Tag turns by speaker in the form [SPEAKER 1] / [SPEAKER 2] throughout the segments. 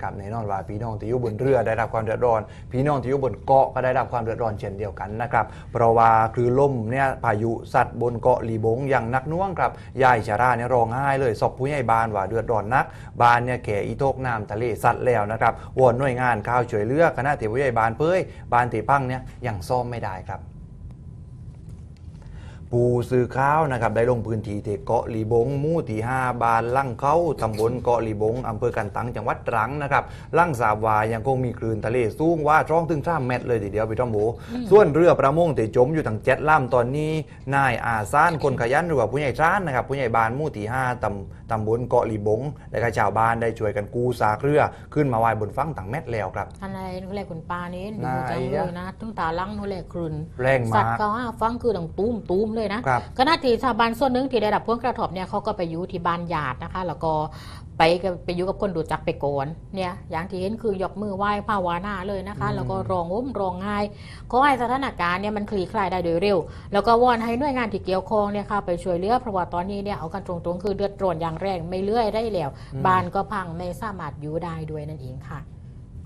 [SPEAKER 1] นะครับในนอนว่าพี่น้องที่อยู่บนเรือได้รับความเดือดร้อน พี่น้องที่อยู่บนเกาะก็ได้รับความเดือดร้อนเช่นเดียวกันนะครับเพราะว่าคือลมเนี่ยพายุสัตว์บนเกาะลีบงอย่างนักน่วงครับยายชาราเนี่ยร้องไห้เลยสอบผู้ใหญ่บ้านว่าเดือดร้อนนักบ้านเนี่ยแก่อีโตกน้ำทะเลสัตว์แล้วนะครับวอนหน่วยงานข้าวช่วยเหลือคณะที่ผู้ใหญ่บ้านเป้ยบ้านตีพังเนี่ยยังซ่อมไม่ได้ครับ ปูซื้อข้าวนะครับได้ลงพื้นที่ที่เกาะลีบงหมู่ที่5บ้านลั่งเขาตำบลเกาะลีบงอำเภอกันตังจังหวัดตรังนะครับลั่งสาบวายังคงมีคลื่นทะเลสูงว่าช่องถึง3เมตรเลยทีเดียวพี่ต้อมหมู ส่วนเรือประมงที่จมอยู่ทางเจ็ดลำตอนนี้นายอาซานคนขยันหรือว่าผู้ใหญ่จ้านนะครับผู้ใหญ่บ้านหมู่ที่5ตำตำบลเกาะลีบงและก็ชาวบ้านได้ช่วยกันกู้ซากเรือขึ้นมาไว้บนฝั่งต่างเม็ดแล้วครับ
[SPEAKER 2] อั นไหนนู่นแหละคุณปานี่ดู
[SPEAKER 1] นาย
[SPEAKER 2] จังเลยนะตั้งตาลังนู่นแหละครุน
[SPEAKER 1] แรง
[SPEAKER 2] สั
[SPEAKER 1] มา
[SPEAKER 2] ตว์
[SPEAKER 1] ก
[SPEAKER 2] เขาห้าฟังคือดังตูมตูมเลยนะครับขณะที่ชาวบ้านส่วนหนึ่งที่ได้รับผลกระทบเนี่ยเขาก็ไปอยู่ที่บ้านญาตินะคะ แล้วก็ไปกับไปอยู่กับคนดูจักไปโกอนเนี่ยอย่างที่เห็นคือยกมือไหว้ภาวนาเลยนะคะ
[SPEAKER 1] อืม
[SPEAKER 2] แล้วก็ร้องโอ้มร้องไห้ขอให้สถานการณ์เนี่ยมันคลี่คลายได้โดยเร็ว แล้วก็วอนให้หน่วยงานที่เกี่ยวข้องเนี่ยค่ะไปช่วยเหลือเพราะว่าตอนนี้เนี่ยเอากันตรงๆคือเดือดร้อนอย่างแรงไม่เลื่อยได้แล้วบ้านก็พังไม่สามารถอยู่ได้ด้วยนั่นเองค่ะ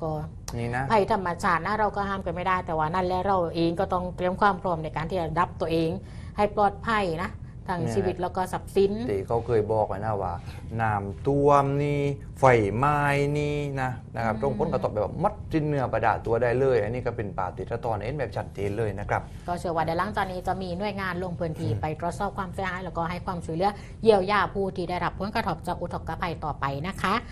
[SPEAKER 2] ก็
[SPEAKER 1] นี่นะ
[SPEAKER 2] ภัยธรรมชาตินะเราก็ห้ามกันไม่ได้ แต่ว่านั่นแหละเราเองก็ต้องเตรียมความพร้อมในการที่จะดับตัวเอง ให้ปลอดภัยนะทั้ง
[SPEAKER 1] เนี่ย
[SPEAKER 2] ชีวิตแล้วก็ทรัพย์สิน
[SPEAKER 1] ที่เขาเคยบอกไว้นะว่าน้ำท่วมนี่ไฟไหม้นี่นะนะครับ
[SPEAKER 2] อืม
[SPEAKER 1] ตรงผลกระทบแบบมัดจินเนื้อประดาตัวได้เลย อันนี้ก็เป็นป่าติดตอนเอ็นแบบชัดเจนเลยนะครับ
[SPEAKER 2] ก็เชื่อว่าเดี๋ยวหลังจากนี้จะมีหน่วยงานลงพื้นที่ไปตรวจสอบความเสียหายแล้วก็ให้ความช่วยเหลือเยียวยาผู้ที่ได้รับผลกระทบจากอุทกภัยต่อไปนะคะ